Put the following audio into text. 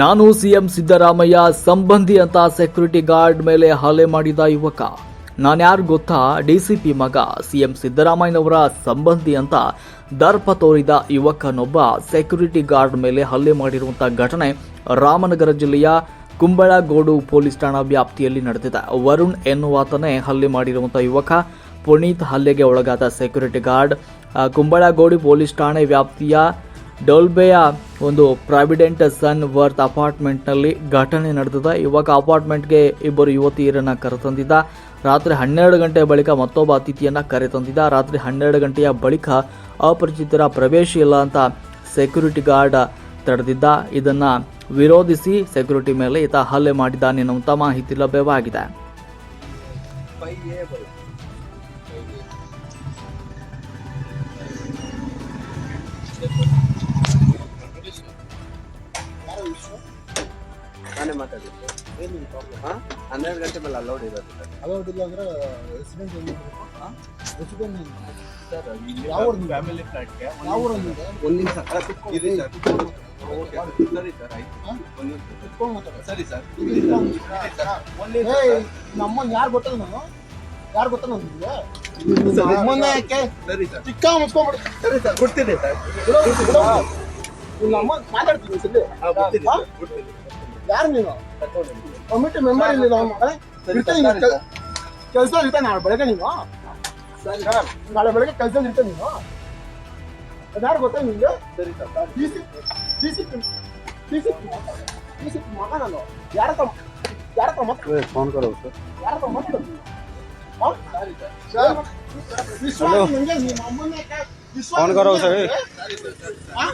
ನಾನು ಸಿಎಂ ಸಿದ್ದರಾಮಯ್ಯ, ಸಂಬಂಧಿ ಅಂತ ಸೆಕ್ಯೂರಿಟಿ ಗಾರ್ಡ್ ಮೇಲೆ ಹಲ್ಲೆ ಮಾಡಿದ ಯುವಕ. ನಾನ್ಯಾರು ಗೊತ್ತಾ? ಡಿಸಿಪಿ ಮಗ, ಸಿಎಂ ಸಿದ್ದರಾಮಯ್ಯನವರ ಸಂಬಂಧಿ ಅಂತ ದರ್ಪ ತೋರಿದ ಯುವಕನೊಬ್ಬ ಸೆಕ್ಯೂರಿಟಿ ಗಾರ್ಡ್ ಮೇಲೆ ಹಲ್ಲೆ ಮಾಡಿರುವಂತಹ ಘಟನೆ ರಾಮನಗರ ಜಿಲ್ಲೆಯ ಕುಂಬಳಗೋಡು ಪೊಲೀಸ್ ಠಾಣಾ ವ್ಯಾಪ್ತಿಯಲ್ಲಿ ನಡೆದಿದೆ. ವರುಣ್ ಎನ್ನುವಾತನೇ ಹಲ್ಲೆ ಮಾಡಿರುವಂತಹ ಯುವಕ. ಪುನೀತ್ ಹಲ್ಲೆಗೆ ಒಳಗಾದ ಸೆಕ್ಯೂರಿಟಿ ಗಾರ್ಡ್ ಕುಂಬಳಗೋಡು ಪೊಲೀಸ್ ಠಾಣೆ ವ್ಯಾಪ್ತಿಯ ಡೋಲ್ಬೆಯ ಒಂದು ಪ್ರಾವಿಡೆಂಟ್ ಸನ್ ವರ್ತ್ ಅಪಾರ್ಟ್ಮೆಂಟ್ನಲ್ಲಿ ಘಟನೆ ನಡೆದಿದೆ. ಇವಾಗ ಅಪಾರ್ಟ್ಮೆಂಟ್ಗೆ ಇಬ್ಬರು ಯುವತಿಯರನ್ನು ಕರೆತಂದಿದ್ದ ರಾತ್ರಿ ಹನ್ನೆರಡು ಗಂಟೆ ಬಳಿಕ ಮತ್ತೊಬ್ಬ ಅತಿಥಿಯನ್ನ ಕರೆತಂದಿದ್ದ ರಾತ್ರಿ ಹನ್ನೆರಡು ಗಂಟೆಯ ಬಳಿಕ ಅಪರಿಚಿತರ ಪ್ರವೇಶ ಇಲ್ಲ ಅಂತ ಸೆಕ್ಯೂರಿಟಿ ಗಾರ್ಡ್ ತಡೆದಿದ್ದ. ಇದನ್ನು ವಿರೋಧಿಸಿ ಸೆಕ್ಯೂರಿಟಿ ಮೇಲೆ ಈತ ಹಲ್ಲೆ ಮಾಡಿದ್ದಾನೆ ಎನ್ನುವಂತ ಮಾಹಿತಿ ಲಭ್ಯವಾಗಿದೆ. ನಾನೇ ಮಾತಾಡಿದ್ದು ಹಾ? ಹನ್ನೆರಡು ಗಂಟೆ ಮೇಲೆ ಅಲೌಡ್ ಇರೋದು ಸರ್. ಅಲೌಡ್ ಇಲ್ಲ ಅಂದ್ರೆ ರೆಸಿಡೆಂಟ್ ಏನು ರೆಸಿಡೆಂಟ್ ಸರ್, ಇಲ್ಲಿ ಯಾವ ಊರು ಫ್ಯಾಮಿಲಿ ಫ್ಲಾಟ್ಗೆ ಯಾವ. ಊರಲ್ಲಿ ಇದೆ? ಒಂದ್ ನಿಮಿಷ ಸರ್. ಕುತ್ಕೊಂಡು ಓಕೆ, ಸರಿ ಸರ್ ಆಯ್ತು ಹಾ? ಒಂದ್ ನಿಮಿಷ. ಕುತ್ಕೊಂಡು ಮಾತಾಡು. ಸರಿ ಸರ್ ಇರಿ ಇಲ್ಲ ಸರ್. ಒಂದು ಸರ್. ನಿಮಿಷ ಏಯ್, ಸರ್. ನಮ್ಮನ್ನ ಯಾರು ಗೊತ್ತಲ್ಲ ನಾನು ಯಾರು ಗೊತ್ತಲ್ಲ ನಿಮ್ಗೆ ಸರಿ. ನಮ್ಮನ್ನ ಯಾಕೆ ಸರಿ ಸರ್ ಚಿಕ್ಕ ಮುಚ್ಕೊಂಡ್ಬಿಡು ಸರಿ ಸರ್ ಕೊಡ್ತೀನಿ ಸರ್ ಬಿಡು, ಬಿಡು. ನಿಮ್ಮ ಅಮ್ಮ ಮಾತಾಡ್ತೀನಿ ಸರಿ. ಯಾರು ನೀನು? ಕಮಿಟಿ ಮೆಂಬರ್ ಇಲ್ಲ. ಕೆಲಸ ಇರ್ತಾನೆ ನಾಳೆ ಬೆಳಗ್ಗೆ ನೀನು? ನಾಳೆ ಬೆಳಗ್ಗೆ ಕೆಲಸ ಇರ್ತಾನೆ ನೀನು? ಯಾರು ಗೊತ್ತಾ ನಿಂಗೆ? ಸರಿ ಮಗ ನಾನು. ಯಾರ ಯಾರ ಫೋನ್ ಕರೋ ಸರ್. ಯಾರ ಫೋನ್ ಕರೋ? ಸರ್. ಹಾ?